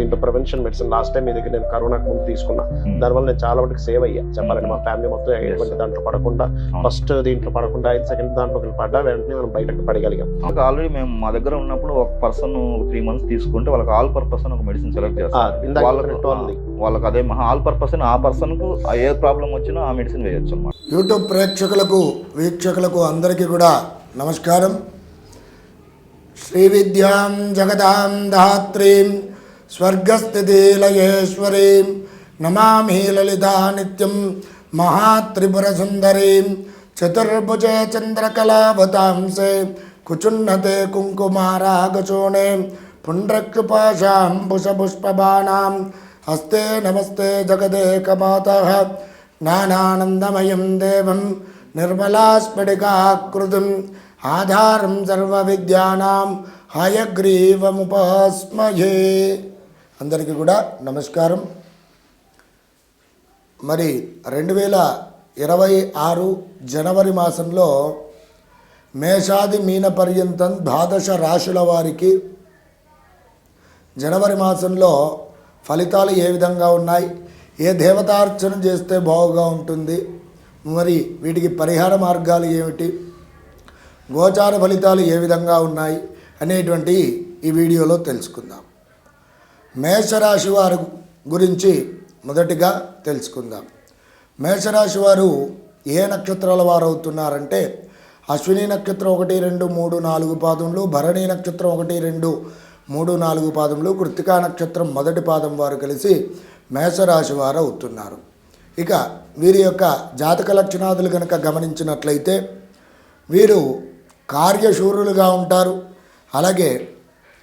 దీంట్లో prevention medicine last time మీ దగ్గర నేను కరోనాకు ముందు తీసుకున్నా. దానివల్ల నేను చాలా వరకు సేవ్ అయ్యా. చెప్పాలంటే మా ఫ్యామిలీ మొత్తం ఎటువంటి దాంట్లో పడకుండా ఫస్ట్ దీంట్లో పడకుండా ఐదు సెకండ్ దాంట్లో పడ్డా వెంటనే మనం బయటకు పడగలిగాం. ఆల్రెడీ మేము మా దగ్గర ఉన్నప్పుడు ఒక పర్సన్ త్రీ మంత్స్ తీసుకుంటే వాళ్ళకి ఆల్ పర్పస్ అని ఒక మెడిసిన్ సెలెక్ట్ చేస్తారు. వాళ్ళకు. వాళ్ళకి అదే ఆల్ పర్పస్ ఆ పర్సన్కు ఏ ప్రాబ్లం వచ్చినా ఆ మెడిసిన్ వేయొచ్చు అనమాట యూట్యూబ్ ప్రేక్షకులకు వీక్షకులకు అందరికీ కూడా నమస్కారం. శ్రీ విద్యాం జగదాం ధాత్రీం స్వర్గస్థితిలయేశ్వరీం నమామి లలితా నిత్యం మహాత్రిపురసుందరీం చతుర్భుజే చంద్రకళావతాంసే కుచున్నతే కుంకుమారాగచూణే పుండ్రక్షుపాశాం పుషపుష్పబాణాం హస్తే నమస్తే జగదేకమాత నానానందమయం దేవం నిర్మలాస్ఫటికాకృతిం ఆధారం సర్వవిద్యానాం హయగ్రీవముపాస్మయే అందరికీ కూడా నమస్కారం. మరి రెండు వేల ఇరవై ఆరు జనవరి మాసంలో మేషాది మీన పర్యంతం ద్వాదశ రాశుల వారికి జనవరి మాసంలో ఫలితాలు ఏ విధంగా ఉన్నాయి? ఏ దేవతార్చన చేస్తే బాగుగా ఉంటుంది? మరి వీటికి పరిహార మార్గాలు ఏమిటి? గోచార ఫలితాలు ఏ విధంగా ఉన్నాయి? అనేటువంటి ఈ వీడియోలో తెలుసుకుందాం. మేషరాశి వారి గురించి మొదటిగా తెలుసుకుందాం. మేషరాశి వారు ఏ నక్షత్రాల వారు అవుతున్నారంటే అశ్విని నక్షత్రం ఒకటి రెండు మూడు నాలుగు పాదములు భరణి నక్షత్రం ఒకటి రెండు మూడు నాలుగు పాదములు కృతికా నక్షత్రం మొదటి పాదం వారు కలిసి మేషరాశి వారు అవుతున్నారు. ఇక వీరి యొక్క జాతక లక్షణాదులు కనుక గమనించినట్లయితే వీరు కార్యశూరులుగా ఉంటారు. అలాగే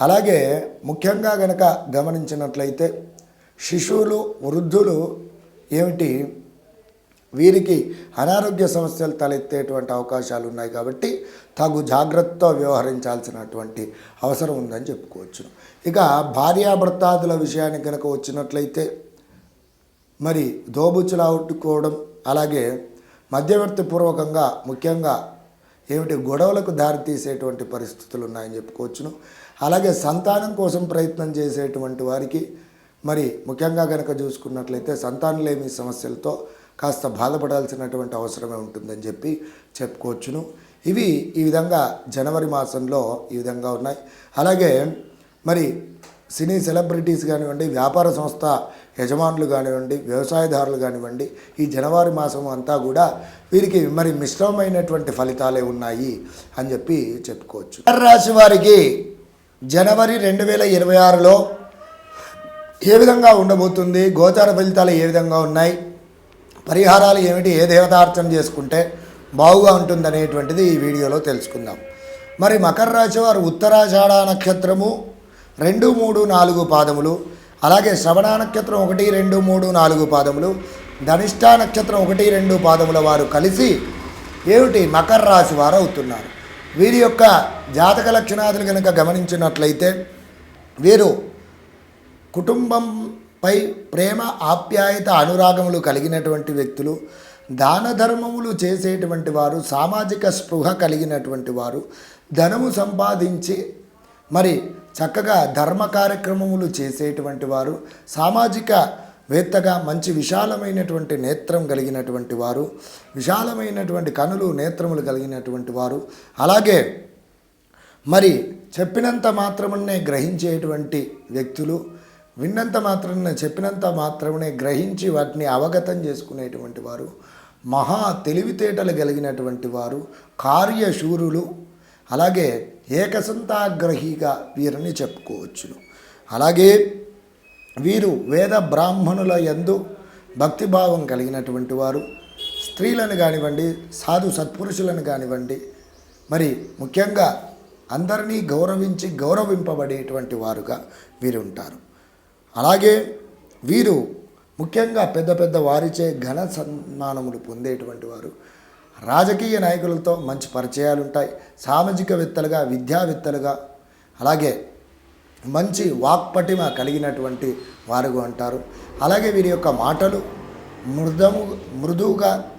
అలాగే ముఖ్యంగా గనక గమనించినట్లయితే శిశువులు వృద్ధులు ఏమిటి? వీరికి అనారోగ్య సమస్యలు తలెత్తేటువంటి అవకాశాలు ఉన్నాయి కాబట్టి తగు జాగ్రత్తతో వ్యవహరించాల్సినటువంటి అవసరం ఉందని చెప్పుకోవచ్చు. ఇక భార్యాభర్తాదుల విషయానికి కనుక వచ్చినట్లయితే మరి దోబుచ్చులావుట్టుకోవడం అలాగే మధ్యవర్తి పూర్వకంగా ముఖ్యంగా ఏమిటి? గొడవలకు దారితీసేటువంటి పరిస్థితులు ఉన్నాయని చెప్పుకోవచ్చును. అలాగే సంతానం కోసం ప్రయత్నం చేసేటువంటి వారికి మరి ముఖ్యంగా కనుక చూసుకున్నట్లయితే సంతానలేమి సమస్యలతో కాస్త బాధపడాల్సినటువంటి అవసరమే ఉంటుందని చెప్పి చెప్పుకోవచ్చును. ఇవి ఈ విధంగా జనవరి మాసంలో ఈ విధంగా ఉన్నాయి. అలాగే మరి సినీ సెలబ్రిటీస్ కానివ్వండి వ్యాపార సంస్థ యజమానులు కానివ్వండి వ్యవసాయదారులు కానివ్వండి ఈ జనవరి మాసం అంతా కూడా వీరికి మరి మిశ్రమమైనటువంటి ఫలితాలే ఉన్నాయి అని చెప్పి చెప్పుకోవచ్చు. రాశి వారికి జనవరి రెండు వేల ఇరవై ఆరులో ఏ విధంగా ఉండబోతుంది? గోచార ఫలితాలు ఏ విధంగా ఉన్నాయి? పరిహారాలు ఏమిటి? ఏ దేవతార్చన చేసుకుంటే బాగుగా ఉంటుందనేటువంటిది ఈ వీడియోలో తెలుసుకుందాం. మరి మకర రాశి వారు ఉత్తరాషాఢ నక్షత్రము రెండు మూడు నాలుగు పాదములు అలాగే శ్రవణ నక్షత్రం ఒకటి రెండు మూడు నాలుగు పాదములు ధనిష్ట నక్షత్రం ఒకటి రెండు పాదముల వారు కలిసి ఏమిటి? మకర రాశి వారు అవుతున్నారు. వీరి యొక్క జాతక లక్షణాదులు కనుక గమనించినట్లయితే వీరు కుటుంబంపై ప్రేమ ఆప్యాయత అనురాగములు కలిగినటువంటి వ్యక్తులు దాన ధర్మములు చేసేటువంటి వారు సామాజిక స్పృహ కలిగినటువంటి వారు ధనము సంపాదించి మరి చక్కగా ధర్మ కార్యక్రమములు చేసేటువంటి వారు సామాజిక వేత్తగా మంచి విశాలమైనటువంటి నేత్రం కలిగినటువంటి వారు విశాలమైనటువంటి కనులు నేత్రములు కలిగినటువంటి వారు. అలాగే మరి చెప్పినంత మాత్రమే గ్రహించేటువంటి వ్యక్తులు విన్నంత మాత్రమే చెప్పినంత మాత్రమే గ్రహించి వాటిని అవగతం చేసుకునేటువంటి వారు మహా తెలివితేటలు కలిగినటువంటి వారు కార్యశూరులు అలాగే ఏకసంతాగ్రహిగా వీరిని చెప్పుకోవచ్చును. అలాగే వీరు వేద బ్రాహ్మణుల యందు భక్తిభావం కలిగినటువంటి వారు. స్త్రీలను కానివ్వండి సాధు సత్పురుషులను కానివ్వండి మరి ముఖ్యంగా అందరినీ గౌరవించి గౌరవింపబడేటువంటి వారుగా వీరు ఉంటారు అలాగే వీరు ముఖ్యంగా పెద్ద పెద్ద వారిచే ఘన సన్మానములు పొందేటువంటి వారు. రాజకీయ నాయకులతో మంచి పరిచయాలు ఉంటాయి సామాజికవేత్తలుగా విద్యావేత్తలుగా అలాగే మంచి వాక్పటిమ కలిగినటువంటి వారుగా అంటారు అలాగే వీరి యొక్క మాటలు మృదము మృదువుగా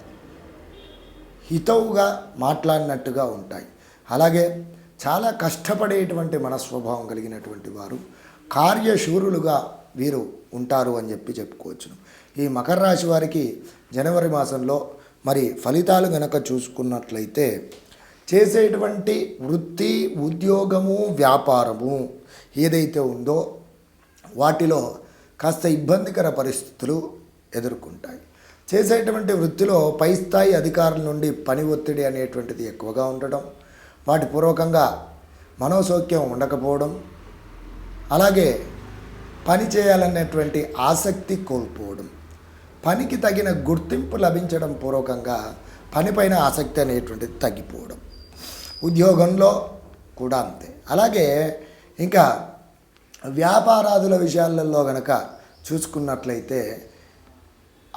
హితవుగా మాట్లాడినట్టుగా ఉంటాయి. అలాగే చాలా కష్టపడేటువంటి మనస్వభావం కలిగినటువంటి వారు కార్యశూరులుగా వీరు ఉంటారు అని చెప్పి చెప్పుకోవచ్చును. ఈ మకర రాశి వారికి జనవరి మాసంలో మరి ఫలితాలు గనక చూసుకున్నట్లయితే చేసేటువంటి వృత్తి ఉద్యోగము వ్యాపారము ఏదైతే ఉందో వాటిలో కాస్త ఇబ్బందికర పరిస్థితులు ఎదుర్కొంటాయి. చేసేటువంటి వృత్తిలో పై స్థాయి అధికారుల నుండి పని ఒత్తిడి అనేటువంటిది ఎక్కువగా ఉండడం వాటి పూర్వకంగా మనోసౌఖ్యం ఉండకపోవడం అలాగే పని చేయాలనేటువంటి ఆసక్తి కోల్పోవడం. పనికి తగిన గుర్తింపు లభించడం పూర్వకంగా పనిపైన ఆసక్తి అనేటువంటిది తగ్గిపోవడం. ఉద్యోగంలో కూడా అంతే. అలాగే ఇంకా వ్యాపారాదుల విషయాలలో గనక చూసుకున్నట్లయితే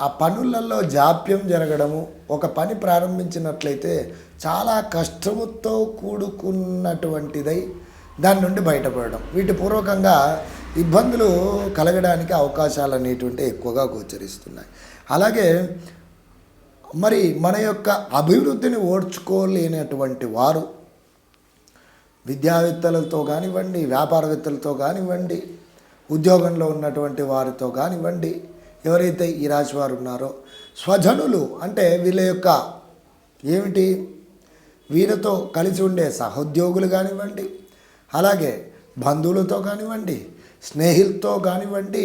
ఆ పనులలో జాప్యం జరగడము ఒక పని ప్రారంభించినట్లయితే చాలా కష్టముతో కూడుకున్నటువంటిదై దాని నుండి బయటపడడం. వీటి పూర్వకంగా ఇబ్బందులు కలగడానికి అవకాశాలు అనేటువంటి ఎక్కువగా గోచరిస్తున్నాయి. అలాగే మరి మన యొక్క అభివృద్ధిని ఓడ్చుకోలేనటువంటి వారు విద్యావేత్తలతో కానివ్వండి వ్యాపారవేత్తలతో కానివ్వండి ఉద్యోగంలో ఉన్నటువంటి వారితో కానివ్వండి ఎవరైతే ఈ రాశి వారు ఉన్నారో స్వజనులు అంటే వీళ్ళ యొక్క ఏమిటి? వీరితో కలిసి ఉండే సహోద్యోగులు కానివ్వండి అలాగే బంధువులతో కానివ్వండి స్నేహితులతో కానివ్వండి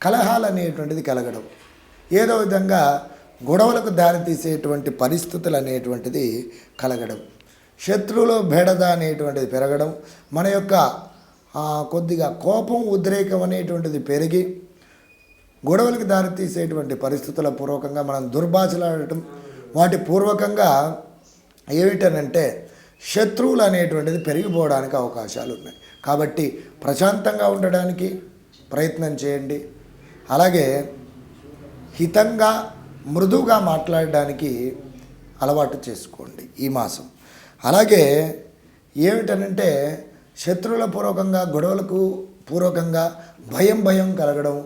కలహాలు అనేటువంటిది కలగడం. ఏదో విధంగా గొడవలకు దారితీసేటువంటి పరిస్థితులు అనేటువంటిది కలగడం. శత్రువులో బెడద అనేటువంటిది పెరగడం మన యొక్క కొద్దిగా కోపం ఉద్రేకం అనేటువంటిది పెరిగి గొడవలకు దారితీసేటువంటి పరిస్థితుల పూర్వకంగా మనం దుర్భాషలాడటం వాటి పూర్వకంగా ఏమిటనంటే శత్రువులు అనేటువంటిది పెరిగిపోవడానికి అవకాశాలు ఉన్నాయి. కాబట్టి ప్రశాంతంగా ఉండడానికి ప్రయత్నం చేయండి. అలాగే హితంగా మృదువుగా మాట్లాడడానికి అలవాటు చేసుకోండి ఈ మాసం. అలాగే ఏమిటనంటే శత్రువుల పూర్వకంగా గొడవలకు పూర్వకంగా భయం భయం కలగడం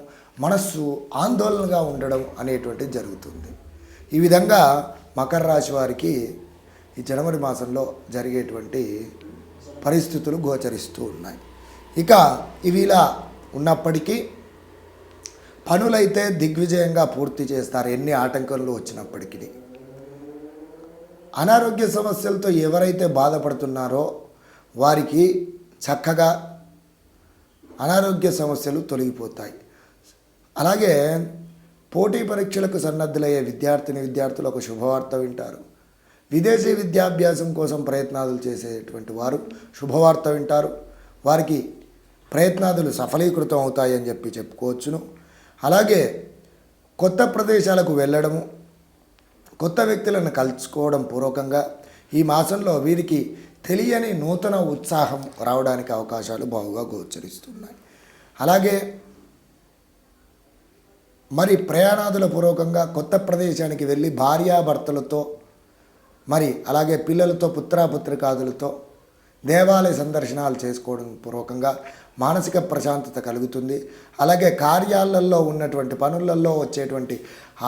మనస్సు ఆందోళనగా ఉండడం అనేటువంటిది జరుగుతుంది. ఈ విధంగా మకర రాశి వారికి ఈ జనవరి మాసంలో జరిగేటువంటి పరిస్థితులు గోచరిస్తూ ఉన్నాయి. ఇక ఇవి ఇలా ఉన్నప్పటికీ పనులైతే దిగ్విజయంగా పూర్తి చేస్తారు. ఎన్ని ఆటంకాలు వచ్చినప్పటికీ. అనారోగ్య సమస్యలతో ఎవరైతే బాధపడుతున్నారో వారికి చక్కగా అనారోగ్య సమస్యలు తొలగిపోతాయి. అలాగే పోటీ పరీక్షలకు సన్నద్ధులయ్యే విద్యార్థిని విద్యార్థులు ఒక శుభవార్త వింటారు. విదేశీ విద్యాభ్యాసం కోసం ప్రయత్నాలు చేసేటువంటి వారు శుభవార్త వింటారు. వారికి ప్రయత్నాదులు సఫలీకృతం అవుతాయని చెప్పి చెప్పుకోవచ్చును. అలాగే కొత్త ప్రదేశాలకు వెళ్ళడము కొత్త వ్యక్తులను కలుసుకోవడం పూర్వకంగా ఈ మాసంలో వీరికి తెలియని నూతన ఉత్సాహం రావడానికి అవకాశాలు బాగుగా గోచరిస్తున్నాయి. అలాగే మరి ప్రయాణాదుల పూర్వకంగా కొత్త ప్రదేశానికి వెళ్ళి భార్యాభర్తలతో మరి అలాగే పిల్లలతో పుత్రాపుత్రికాదులతో దేవాలయ సందర్శనాలు చేసుకోవడం పూర్వకంగా మానసిక ప్రశాంతత కలుగుతుంది. అలాగే కార్యాలలో ఉన్నటువంటి పనులలో వచ్చేటువంటి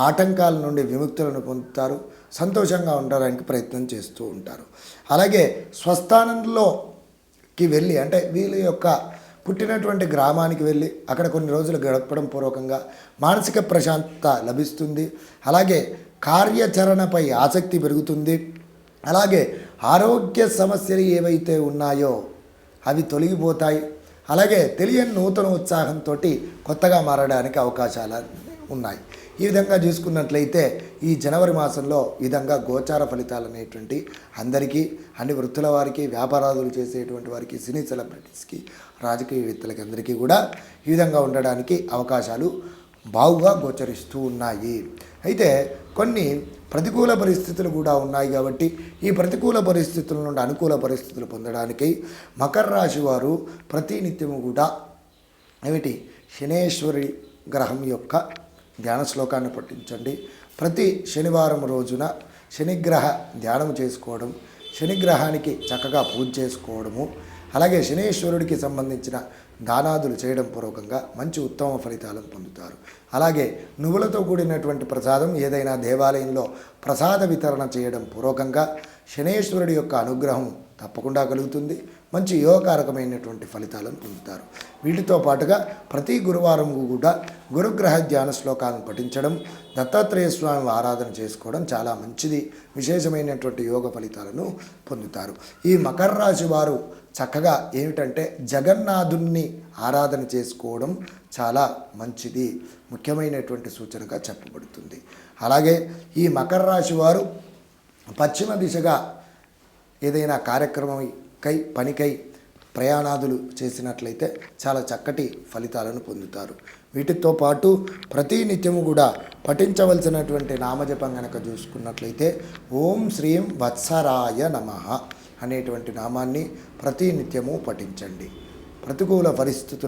ఆటంకాల నుండి విముక్తులను పొందుతారు. సంతోషంగా ఉండడానికి ప్రయత్నం చేస్తూ ఉంటారు. అలాగే స్వస్థానంలోకి వెళ్ళి అంటే వీళ్ళ యొక్క పుట్టినటువంటి గ్రామానికి వెళ్ళి అక్కడ కొన్ని రోజులు గడపడం పూర్వకంగా మానసిక ప్రశాంతత లభిస్తుంది. అలాగే కార్యాచరణపై ఆసక్తి పెరుగుతుంది. అలాగే ఆరోగ్య సమస్యలు ఏవైతే ఉన్నాయో అవి తొలగిపోతాయి. అలాగే తెలియని నూతన ఉత్సాహంతో కొత్తగా మారడానికి అవకాశాలు ఉన్నాయి. ఈ విధంగా చూసుకున్నట్లయితే ఈ జనవరి మాసంలో విధంగా గోచార ఫలితాలు అనేటువంటి అందరికీ అన్ని వృత్తుల వారికి వ్యాపారాదులు చేసేటువంటి వారికి సినీ సెలబ్రిటీస్కి రాజకీయవేత్తలకి అందరికీ కూడా ఈ విధంగా ఉండడానికి అవకాశాలు బాగుగా గోచరిస్తూ ఉన్నాయి. అయితే కొన్ని ప్రతికూల పరిస్థితులు కూడా ఉన్నాయి కాబట్టి ఈ ప్రతికూల పరిస్థితుల నుండి అనుకూల పరిస్థితులు పొందడానికి మకర రాశి వారు ప్రతినిత్యము కూడా ఏమిటి? శనేశ్వరి గ్రహం యొక్క ధ్యాన శ్లోకాన్ని పఠించండి. ప్రతి శనివారం రోజున శనిగ్రహ ధ్యానం చేసుకోవడం శనిగ్రహానికి చక్కగా పూజ చేసుకోవడము అలాగే శనేశ్వరుడికి సంబంధించిన దానాదులు చేయడం పూర్వకంగా మంచి ఉత్తమ ఫలితాలను పొందుతారు. అలాగే నువ్వులతో కూడినటువంటి ప్రసాదం ఏదైనా దేవాలయంలో ప్రసాద వితరణ చేయడం పూర్వకంగా శనేశ్వరుడి యొక్క అనుగ్రహం తప్పకుండా కలుగుతుంది. మంచి యోగకారకమైనటువంటి ఫలితాలను పొందుతారు. వీటితో పాటుగా ప్రతి గురువారం కూడా గురుగ్రహ ధ్యాన శ్లోకాలను పఠించడం దత్తాత్రేయ స్వామి ఆరాధన చేసుకోవడం చాలా మంచిది. విశేషమైనటువంటి యోగ ఫలితాలను పొందుతారు. ఈ మకర రాశి వారు చక్కగా ఏమిటంటే జగన్నాథుణ్ణి ఆరాధన చేసుకోవడం చాలా మంచిది. ముఖ్యమైనటువంటి సూచనగా చెప్పబడుతుంది. అలాగే ఈ మకర రాశి వారు పశ్చిమ దిశగా ఏదైనా కార్యక్రమంకై పనికై ప్రయాణాదులు చేసినట్లయితే చాలా చక్కటి ఫలితాలను పొందుతారు. వీటితో పాటు ప్రతి నిత్యము కూడా పఠించవలసినటువంటి నామజపం కనుక చూసుకున్నట్లయితే ఓం శ్రీం వత్సరాయ నమ. అనేటువంటి నామాన్ని ప్రతినిత్యము పఠించండి. ప్రతికూల పరిస్థితులను